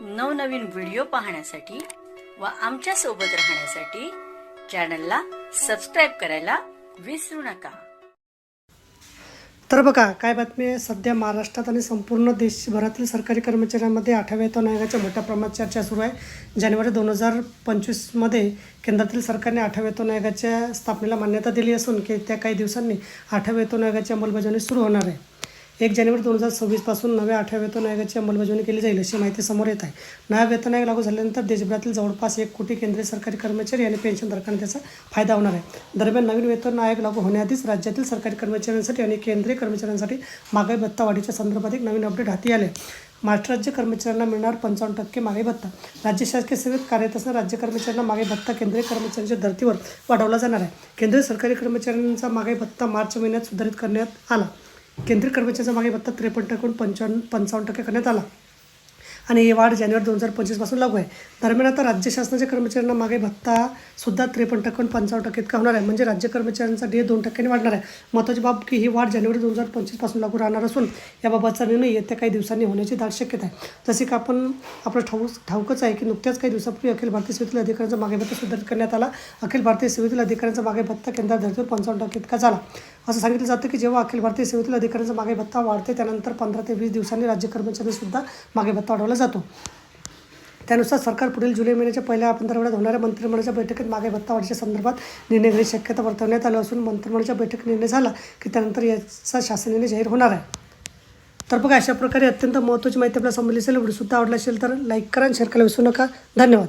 नवनवीन व्हिडिओ पाहण्यासाठी व आमच्यासोबत राहण्यासाठी चॅनलला सबस्क्राईब करायला विसरू नका. तर बघा काय बातमी आहे? सध्या महाराष्ट्रात आणि संपूर्ण देशभरातील सरकारी कर्मचाऱ्यांमध्ये आठव्या वेतन आयोगाच्या मोठ्या प्रमाणात चर्चा सुरू आहे. जानेवारी दोन हजार पंचवीसमध्ये केंद्रातील सरकारने आठव्या वेतन आयोगाच्या स्थापनेला मान्यता दिली असून की त्या काही दिवसांनी आठव्या वेतन आयोगाची अंमलबजावणी सुरू होणार आहे. एक जानेवारी दोन हजार सव्वीसपासून नव्या आठव्या वेतन आयोगाची अंमलबजावणी केली जाईल अशी माहिती समोर येत आहे. नव्या वेतन आयोग लागू झाल्यानंतर देशभरातील जवळपास एक कोटी केंद्रीय सरकारी कर्मचारी आणि पेन्शनधारकांना त्याचा फायदा होणार आहे. दरम्यान नवीन वेतन आयोग लागू होण्याआधीच राज्यातील सरकारी कर्मचाऱ्यांसाठी आणि केंद्रीय कर्मचाऱ्यांसाठी महागाई भत्ता वाढीच्या संदर्भात एक नवीन अपडेट हाती आले महाराष्ट्र राज्य कर्मचाऱ्यांना मिळणार पंचावन्न टक्के मागे भत्ता. राज्य शासकीय सेवेत कार्यरत असणाऱ्या राज्य कर्मचाऱ्यांना मागे भत्ता केंद्रीय कर्मचाऱ्यांच्या धर्तीवर वाढवला जाणार आहे. केंद्रीय सरकारी कर्मचाऱ्यांचा मागे भत्ता मार्च महिन्यात सुधारित करण्यात आला. केंद्रीय कर्मचाऱ्यांचा मागे भत्ता त्रेपन्न टक्केहून पंचावन्न पंचावन्न टक्के करण्यात आला. आणि ही वाढ जानेवारी दोन हजार पंचवीसपासून लागू आहे. दरम्यान आता राज्य शासनाच्या कर्मचाऱ्यांना मागे भत्ता सुद्धा त्रेपन्न टक्के पंचावन्न टक्के इतका होणार आहे. म्हणजे राज्य कर्मचाऱ्यांचा डे दोन टक्क्यांनी वाढणार आहे. महत्त्वाची बाब की ही वाढ जानेवारी दोन हजार पंचवीसपासून लागू राहणार असून याबाबतचा निर्णय येत्या काही दिवसांनी होण्याची दाट शक्यता आहे. जसे की आपण आपलं ठाऊ ठाऊकच आहे की नुकत्याच काही दिवसापूर्वी अखिल भारतीय सेवेतील अधिकाऱ्यांचा मागे भत्ता सुधारित करण्यात आला. अखिल भारतीय सेवेतील अधिकाऱ्यांचा मागे भत्ता केंद्रात धर्तीवर पंचावन्न टक्के इतका झाला. असं सांगितलं जातं की जेव्हा अखिल भारतीय सेवेतील अधिकाऱ्यांचा मागे भत्ता वाढते त्यानंतर पंधरा ते वीस दिवसांनी राज्य कर्मचाऱ्यांसुद्धा मागे भत्ता वाढवला जातो. त्यानुसार सरकार पुढील जुलै महिन्याच्या पहिल्या पंधरवड्यात होणाऱ्या मंत्रिमंडळाच्या बैठकीत मागे भत्ता वाढीच्या संदर्भात निर्णय घेण्याची शक्यता वर्तवण्यात आलं असून मंत्रिमंडळाच्या बैठकीत निर्णय झाला की त्यानंतर याचा शासन निर्णय जाहीर होणार आहे. तर बघा अशा प्रकारे अत्यंत महत्त्वाची माहिती आपल्याला समजली असेल व्हिडिओसुद्धा आवडला असेल तर लाईक करा आणि शेअर करायला विसरू नका. धन्यवाद.